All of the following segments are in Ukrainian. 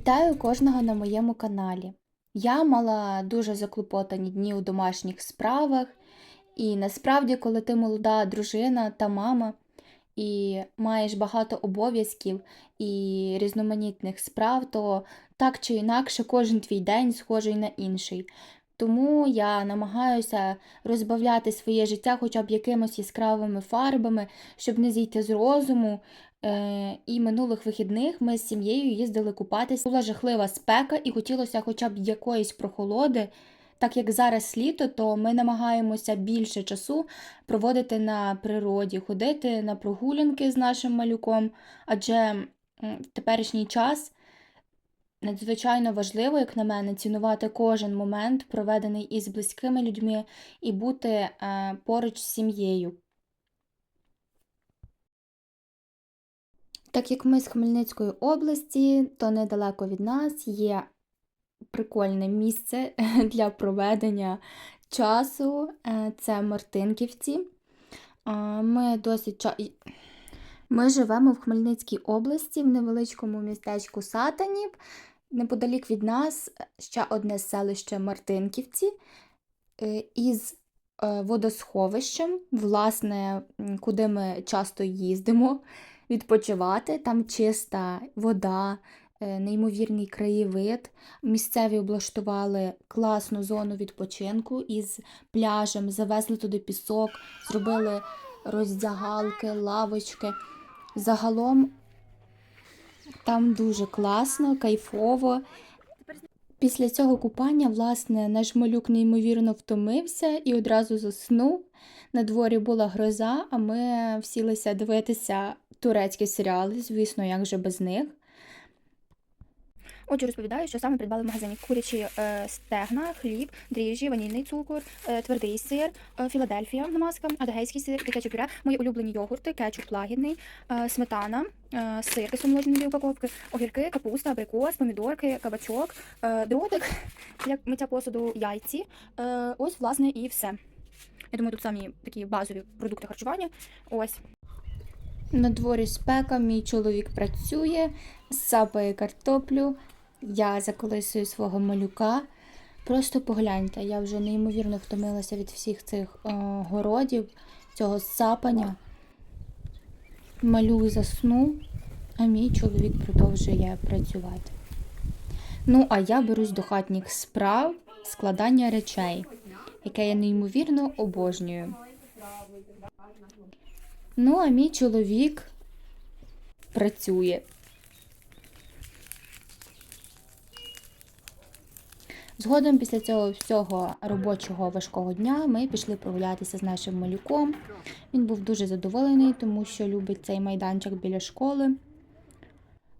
Вітаю кожного на моєму каналі. Я мала дуже заклопотані дні у домашніх справах, і насправді, коли ти молода дружина та мама і маєш багато обов'язків і різноманітних справ, то так чи інакше кожен твій день схожий на інший. Тому я намагаюся розбавляти своє життя хоча б якимось яскравими фарбами, щоб не зійти з розуму. Е, і минулих вихідних ми з сім'єю їздили купатись. Була жахлива спека, і хотілося хоча б якоїсь прохолоди. Так як зараз літо, то ми намагаємося більше часу проводити на природі, ходити на прогулянки з нашим малюком, адже в теперішній час надзвичайно важливо, як на мене, цінувати кожен момент, проведений із близькими людьми, і бути е, поруч з сім'єю. Так як ми з Хмельницької області, то недалеко від нас є прикольне місце для проведення часу. Е, Це Мартинківці. Ми досить. Ми живемо в Хмельницькій області, в невеличкому містечку Сатанів. Неподалік від нас ще одне селище Мартинківці е, із е, водосховищем, власне, куди ми часто їздимо відпочивати. Там чиста вода, е, неймовірний краєвид. Місцеві облаштували класну зону відпочинку із пляжем, завезли туди пісок, зробили роздягалки, лавочки. Загалом там дуже класно, кайфово. Після цього купання, власне, наш малюк неймовірно втомився і одразу заснув. На дворі була гроза, а ми всілися дивитися турецькі серіали, звісно, як же без них. Отже, розповідаю, що саме придбали в магазині курячі е, стегна, хліб, дріжджі, ванільний цукор, е, твердий сир, е, Філадельфія намазка, адегейський сир, кетчуп пюре, мої улюблені йогурти, кетчуп лагідний, сметана, сир кисломолочний дві упаковки, огірки, капуста, абрикос, помідорки, кабачок, дротик для миття посуду, яйці. Ось, власне, і все. Я думаю, тут самі такі базові продукти харчування. Ось. На дворі спека, мій чоловік працює, сапає картоплю, я заколисую свого малюка. Просто погляньте, я вже неймовірно втомилася від всіх цих е, городів, цього сапання. Малюк заснув, а мій чоловік продовжує працювати. Ну, а я берусь до хатніх справ складання речей, яке я неймовірно обожнюю. Ну, а мій чоловік працює. Згодом після цього всього робочого важкого дня ми пішли прогулятися з нашим малюком. Він був дуже задоволений, тому що любить цей майданчик біля школи.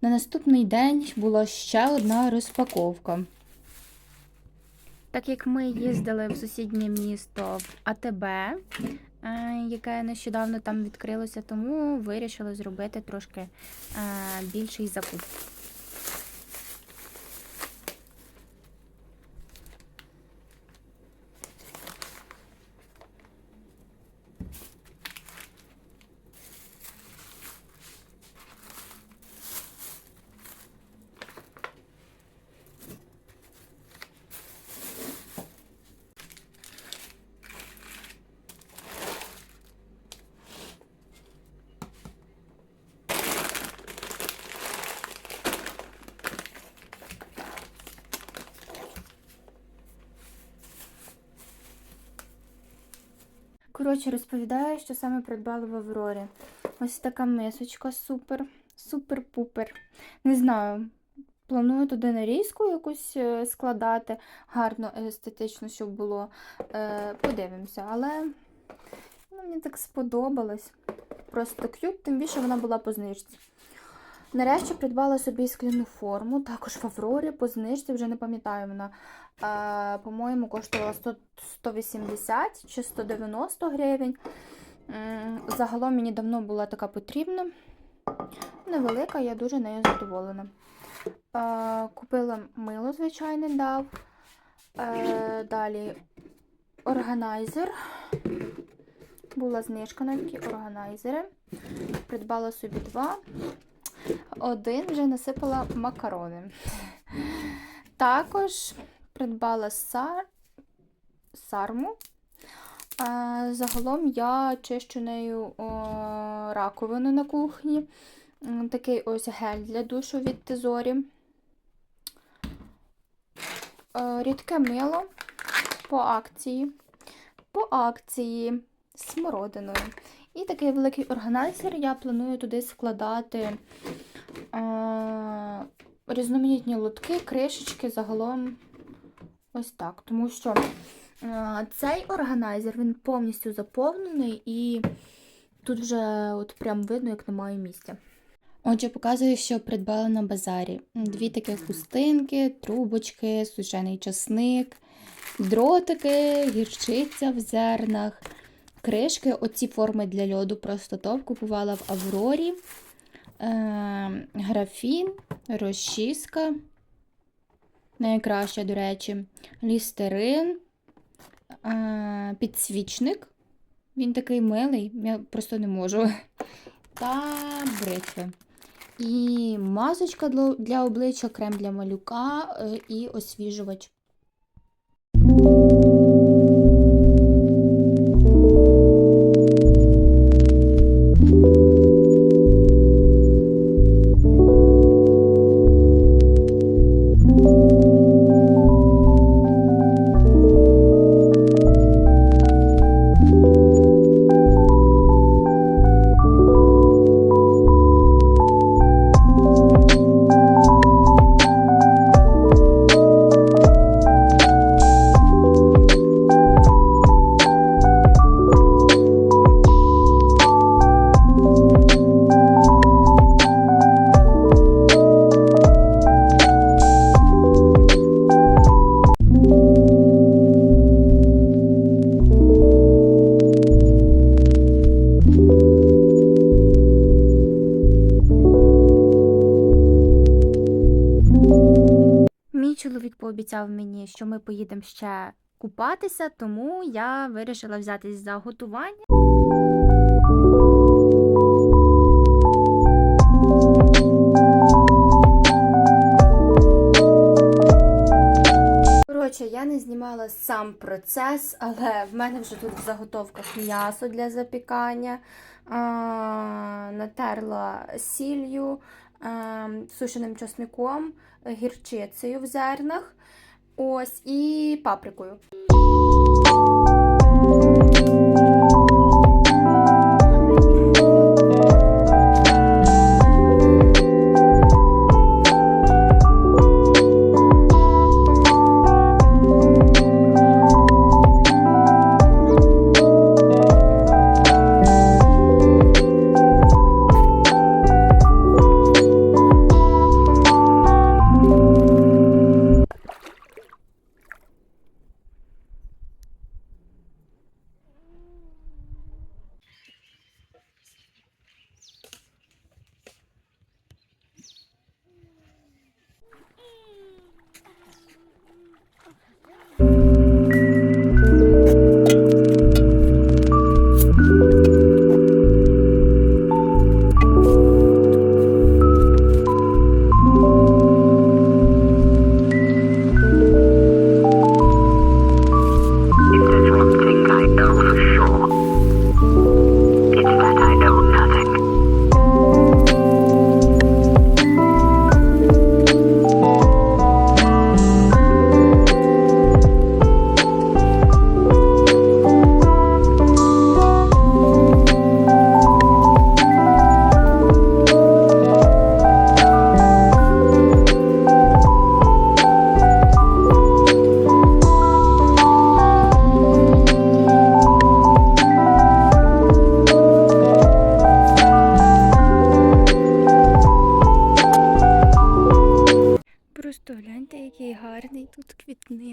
На наступний день була ще одна розпаковка. Так як ми їздили в сусіднє місто в АТБ, яке нещодавно там відкрилося, тому вирішили зробити трошки більший закуп. Коротше, розповідаю, що саме придбали в Аврорі. Ось така мисочка супер, супер-пупер. Не знаю, планую туди нарізку якусь е, складати, гарно, естетично, щоб було. Е, подивимося, але ну, мені так сподобалось. Просто к'ют, тим більше вона була по знижці. Нарешті придбала собі скляну форму, також в Аврорі, по знижці, вже не пам'ятаю, вона, по-моєму, коштувала 100, 180 чи 190 гривень. Загалом мені давно була така потрібна. Невелика, я дуже нею задоволена. Купила мило, звичайне, дав. Е, далі органайзер. Була знижка на такі органайзери. Придбала собі два. Один вже насипала макарони. Також придбала сар... сарму. Загалом я чищу нею раковину на кухні. Такий ось гель для душу від Тезорі. Е, Рідке мило по акції. По акції смородиною. І такий великий органайзер я планую туди складати е, різноманітні лотки, кришечки загалом ось так. Тому що е, цей органайзер він повністю заповнений і тут вже от прям видно, як немає місця. Отже, показую, що придбала на базарі. Дві такі хустинки, трубочки, сушений часник, дротики, гірчиця в зернах, кришки. Оці форми для льоду просто топ купувала в Аврорі, е, графін, розчіска. Найкраще, до речі, лістерин, е, підсвічник. Він такий милий, я просто не можу. Та бритви. І масочка для, для обличчя, крем для малюка е, і освіжувач. Пообіцяв мені, що ми поїдемо ще купатися, тому я вирішила взятись за готування. Коротше, я не знімала сам процес, але в мене вже тут в заготовках м'ясо для запікання. А, натерла сіллю, а, сушеним часником, гірчицею в зернах. Ось і паприкою.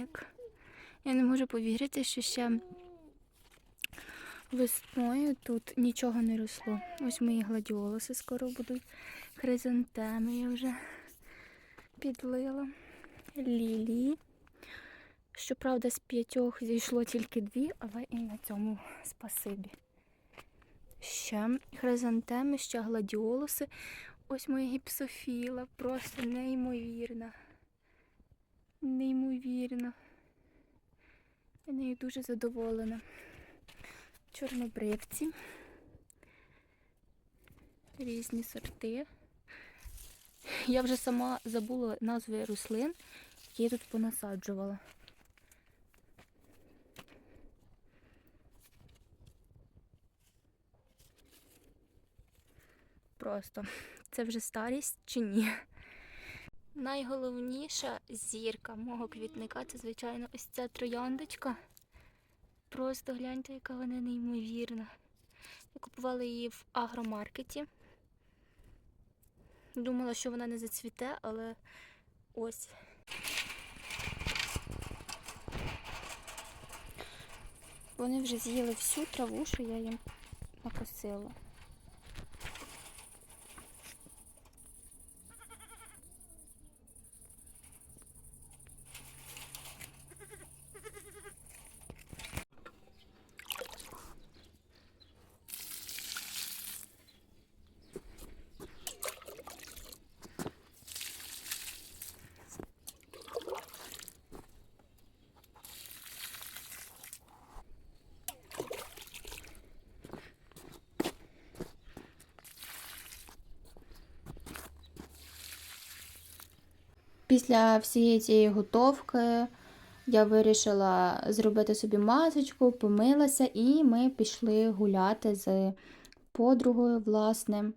Квітник. Я не можу повірити, що ще весною тут нічого не росло. Ось мої гладіолуси скоро будуть. Хризантеми я вже підлила. Лілії. Щоправда, з п'ятьох зійшло тільки дві, але і на цьому спасибі. Ще хризантеми, ще гладіолуси. Ось моя гіпсофіла, просто неймовірна. Неймовірно. Я нею дуже задоволена. Чорнобривці. Різні сорти. Я вже сама забула назви рослин, які я тут понасаджувала. Просто це вже старість чи ні? Найголовніша зірка мого квітника це, звичайно, ось ця трояндочка. Просто гляньте, яка вона неймовірна. Я купувала її в агромаркеті. Думала, що вона не зацвіте, але ось. Вони вже з'їли всю траву, що я їм накосила. Після всієї цієї готовки я вирішила зробити собі масочку, помилася, і ми пішли гуляти з подругою, власне.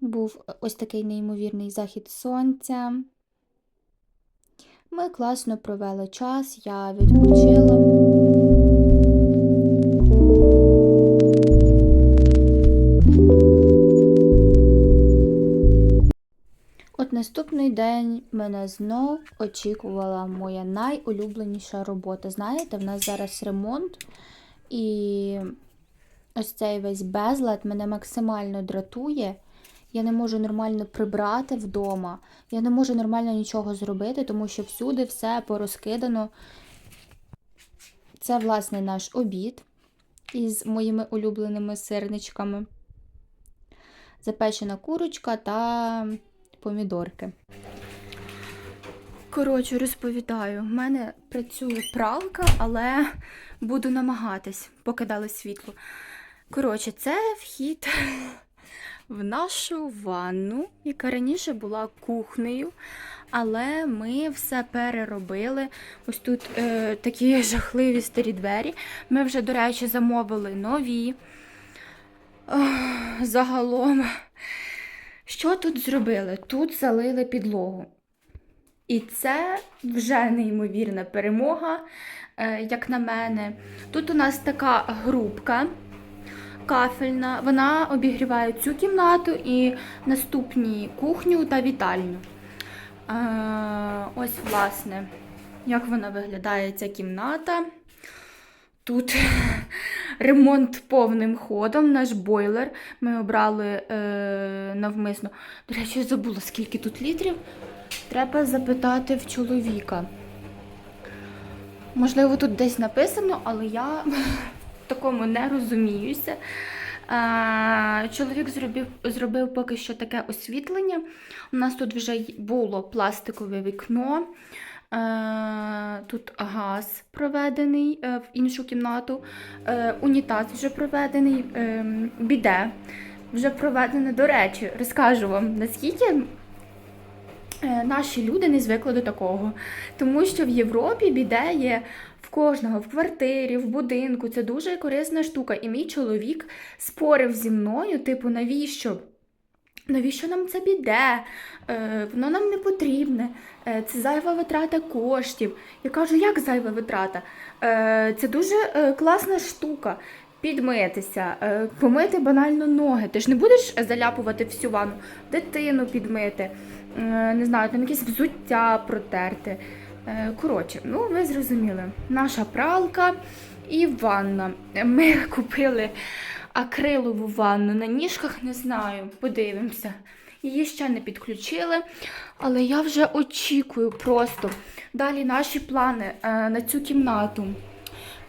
Був ось такий неймовірний захід сонця. Ми класно провели час, я відпочила. Наступний день мене знов очікувала моя найулюбленіша робота. Знаєте, в нас зараз ремонт, і ось цей весь безлад мене максимально дратує. Я не можу нормально прибрати вдома, я не можу нормально нічого зробити, тому що всюди все порозкидано. Це, власне, наш обід із моїми улюбленими сирничками. Запечена курочка та помідорки. Коротше, розповідаю, в мене працює пралка, але буду намагатись, поки дали світло. Коротше, це вхід в нашу ванну, яка раніше була кухнею, але ми все переробили. Ось тут е, такі жахливі старі двері. Ми вже, до речі, замовили нові. Ох, загалом. Що тут зробили? Тут залили підлогу. І це вже неймовірна перемога, е, як на мене. Тут у нас така грубка кафельна, вона обігріває цю кімнату і наступні кухню та вітальню. Е, Ось, власне, як вона виглядає ця кімната. Тут ремонт повним ходом, наш бойлер. Ми обрали е, навмисно. До речі, забула, скільки тут літрів. Треба запитати в чоловіка. Можливо, тут десь написано, але я в такому не розуміюся. Е, чоловік зробив, зробив поки що таке освітлення. У нас тут вже було пластикове вікно. Е, Тут газ проведений е, в іншу кімнату, е, унітаз вже проведений, біде вже проведене. До речі, розкажу вам, наскільки наші люди не звикли до такого. Тому що в Європі біде є в кожного, в квартирі, в будинку. Це дуже корисна штука. І мій чоловік спорив зі мною, типу, навіщо? Навіщо нам це біде? Е, воно нам не потрібне, е, це зайва витрата коштів. Я кажу, як зайва витрата? Е, це дуже класна штука. Підмитися, помити банально ноги. Ти ж не будеш заляпувати всю ванну, дитину підмити, не знаю, там якесь взуття протерти. Коротше, ну ви зрозуміли, наша пралка і ванна. Ми купили акрилову ванну на ніжках, не знаю, подивимося. Її ще не підключили, але я вже очікую просто. Далі наші плани е, на цю кімнату.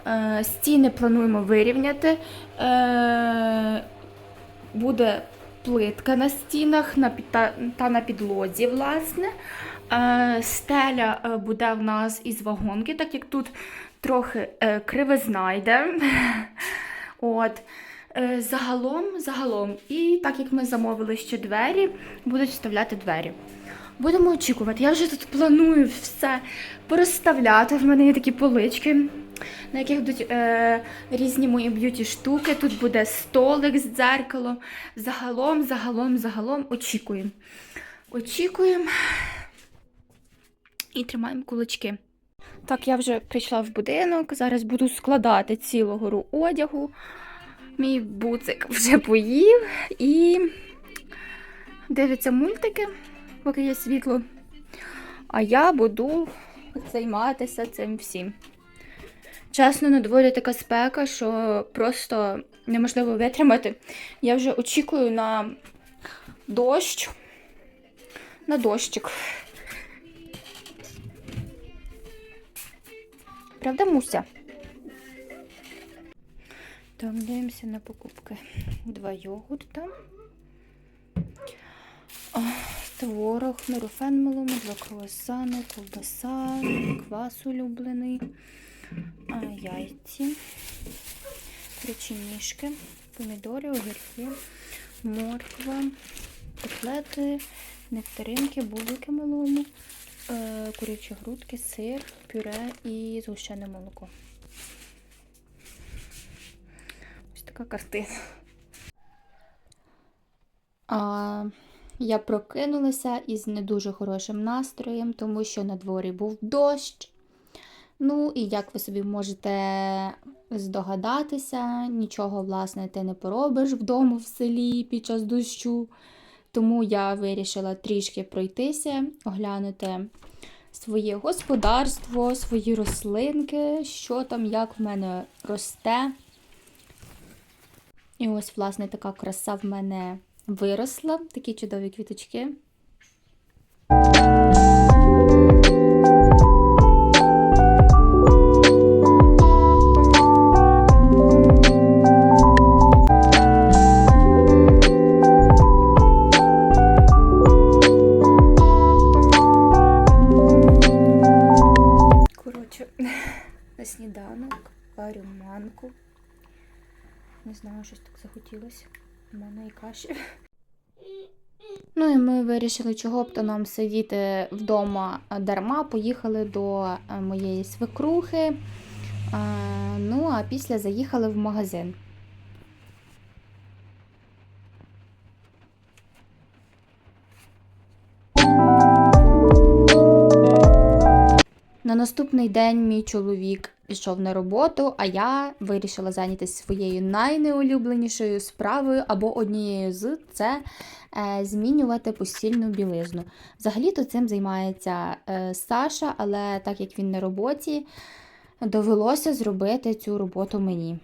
Е, стіни плануємо вирівняти. Е, буде плитка на стінах на та, на підлозі, власне. Стеля буде в нас із вагонки, так як тут трохи кривизна йде. От. Е, загалом, загалом. І так як ми замовили ще двері, будуть вставляти двері. Будемо очікувати. Я вже тут планую все порозставляти. В мене є такі полички, на яких будуть е, різні мої б'юті штуки. Тут буде столик з дзеркалом. Загалом, загалом, загалом очікуємо. Очікуємо і тримаємо кулачки. Так, я вже прийшла в будинок, зараз буду складати цілу гору одягу. Мій буцик вже поїв і дивиться мультики, поки є світло. А я буду займатися цим всім. Чесно, на дворі така спека, що просто неможливо витримати. Я вже очікую на дощ. На дощик. Правда, Муся? Так, на покупки. Два йогурта. Творог, нурофен малому, два круасани, ковбаса, квас улюблений, яйці, печеніжки, помідори, огірки, морква, котлети, нектаринки, бублики малому, е, курячі грудки, сир, пюре і згущене молоко. Така картина. А, я прокинулася із не дуже хорошим настроєм, тому що на дворі був дощ. Ну, і як ви собі можете здогадатися, нічого, власне, ти не поробиш вдома в селі під час дощу. Тому я вирішила трішки пройтися, оглянути своє господарство, свої рослинки, що там, як в мене росте. І ось, власне, така краса в мене виросла, такі чудові квіточки. Щось. У мене і каші. Ну і ми вирішили, чого б то нам сидіти вдома дарма. Поїхали до е, моєї свекрухи. Е, Ну, а після заїхали в магазин. На наступний день мій чоловік пішов на роботу, а я вирішила зайнятися своєю найнеулюбленішою справою або однією з це е, змінювати постільну білизну. Взагалі-то цим займається е, Саша, але так як він на роботі, довелося зробити цю роботу мені.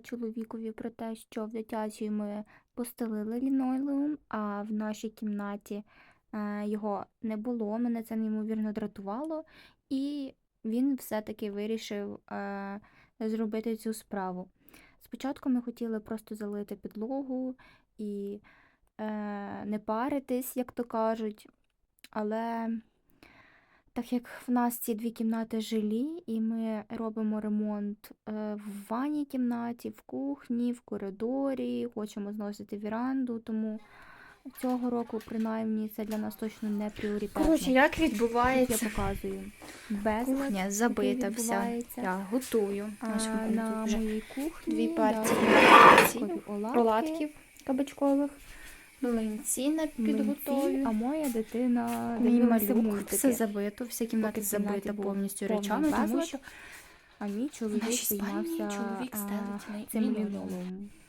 Чоловікові про те, що в дитячій ми постелили лінолеум, а в нашій кімнаті е, його не було. Мене це неймовірно дратувало. І він все-таки вирішив е, зробити цю справу. Спочатку ми хотіли просто залити підлогу і е, не паритись, як то кажуть, але так як в нас ці дві кімнати жилі, і ми робимо ремонт е, в ванній кімнаті, в кухні, в коридорі, хочемо зносити віранду, тому цього року, принаймні, це для нас точно не пріоритетно. Коротше, як Тут я відбувається? показую безлад, Кухня забита вся. відбувається. Я готую. А Нашу кухню на вже моїй кухні дві партії оладків, оладків кабачкових, млинці на підготові. а моя дитина Мій дивилася малюк, мультики. все забито, вся кімната Поки забита кімнаті повністю повний речами, тому безлад. що А мій чоловік нашій спальні займався чоловік а, стелить на- цим лінолеум. лінолеумом. До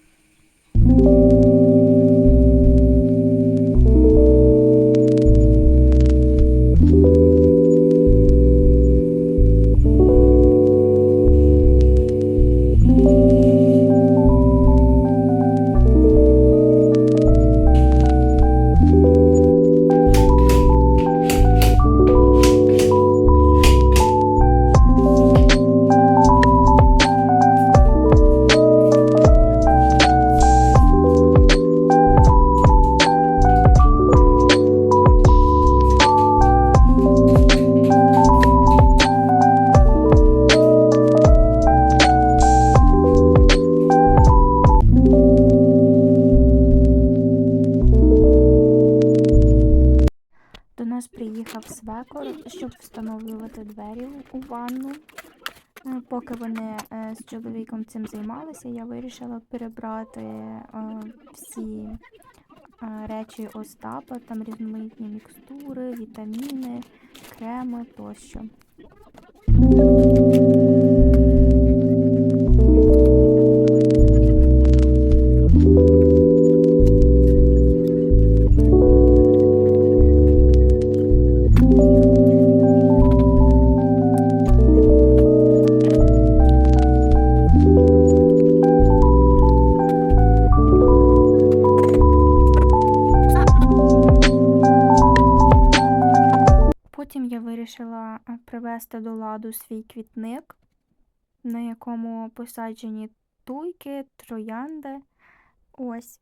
свекор, щоб встановлювати двері у- ванну. Е, Поки вони е, з чоловіком цим займалися, я вирішила перебрати е, всі речі Остапа, там різноманітні мікстури, вітаміни, креми тощо. Привести до ладу свій квітник, на якому посаджені туйки, троянди. Ось.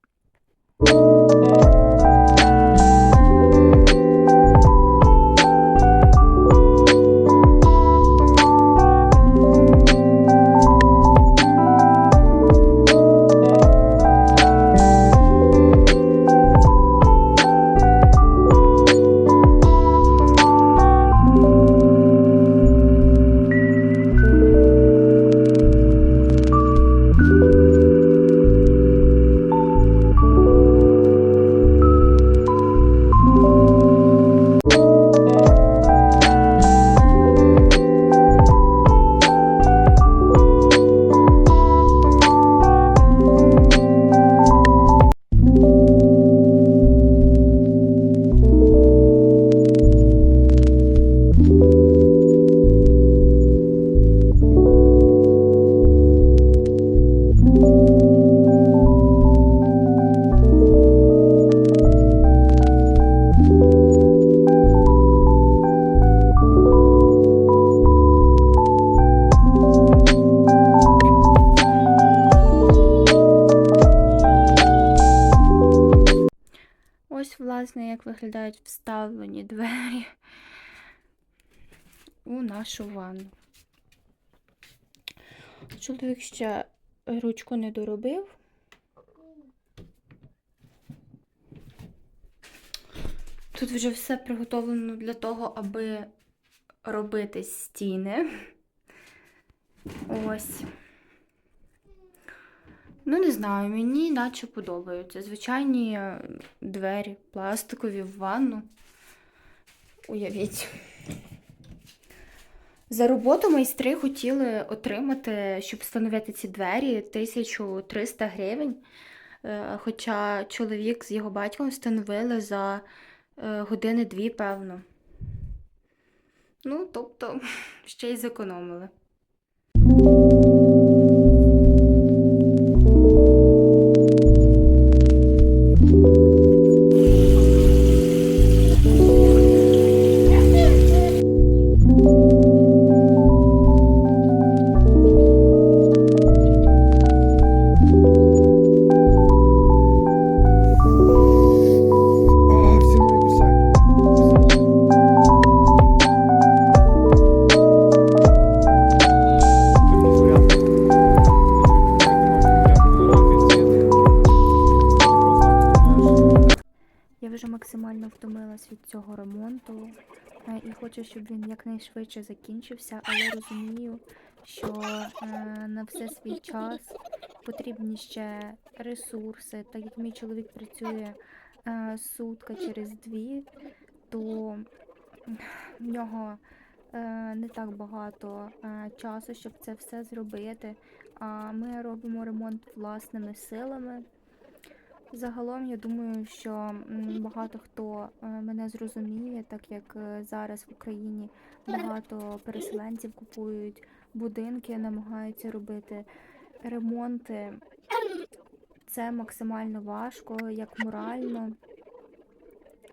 Виглядають вставлені двері у нашу ванну. Чоловік ще ручку не доробив. Тут вже все приготовлено для того, аби робити стіни. Ось. Ну, не знаю, мені наче подобаються. Звичайні е, двері, пластикові в ванну. Уявіть. За роботу майстри хотіли отримати, щоб встановити ці двері, 1300 гривень. Е, Хоча чоловік з його батьком встановили за е, години дві, певно. Ну, тобто, ще й зекономили. Зараз від цього ремонту е, і хочу, щоб він якнайшвидше закінчився, але розумію, що е, на все свій час потрібні ще ресурси. Так як мій чоловік працює е, сутка через дві, то в нього не так багато часу, щоб це все зробити. А ми робимо ремонт власними силами. Загалом я думаю, що багато хто е, мене зрозуміє, так як е, зараз в Україні багато переселенців купують будинки, намагаються робити ремонти. Це максимально важко, як морально,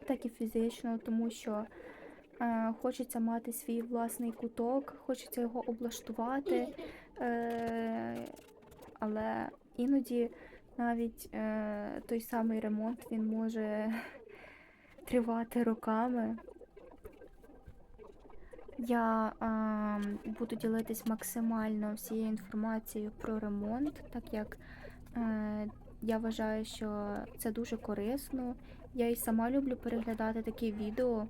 так і фізично, тому що е, хочеться мати свій власний куток, хочеться його облаштувати, е, але іноді навіть е, той самий ремонт він може тривати роками. Я е, буду ділитись максимально всією інформацією про ремонт, так як е, я вважаю, що це дуже корисно. Я і сама люблю переглядати такі відео.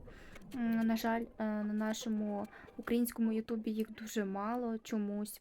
На жаль, е, на нашому українському Ютубі їх дуже мало чомусь.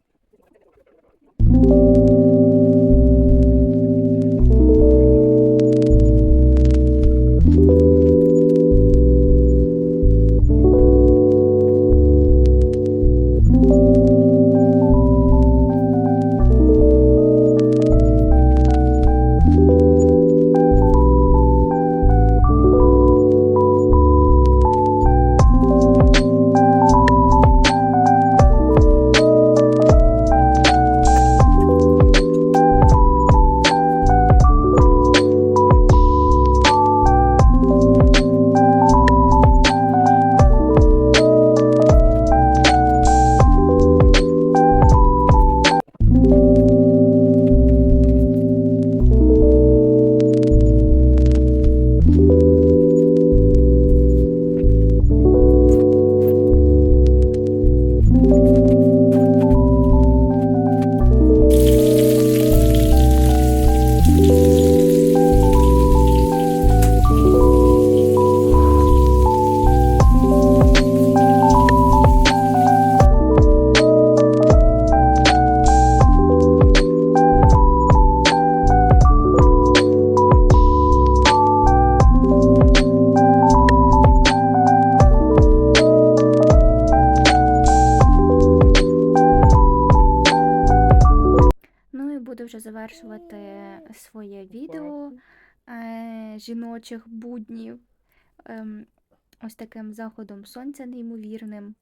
Жіночих буднів. Ем, ось таким заходом сонця неймовірним.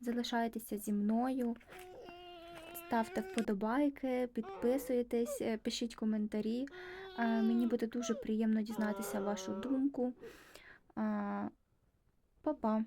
Залишайтеся зі мною, ставте вподобайки, підписуйтесь, е, пишіть коментарі. Е, мені буде дуже приємно дізнатися вашу думку. Е, Па-па!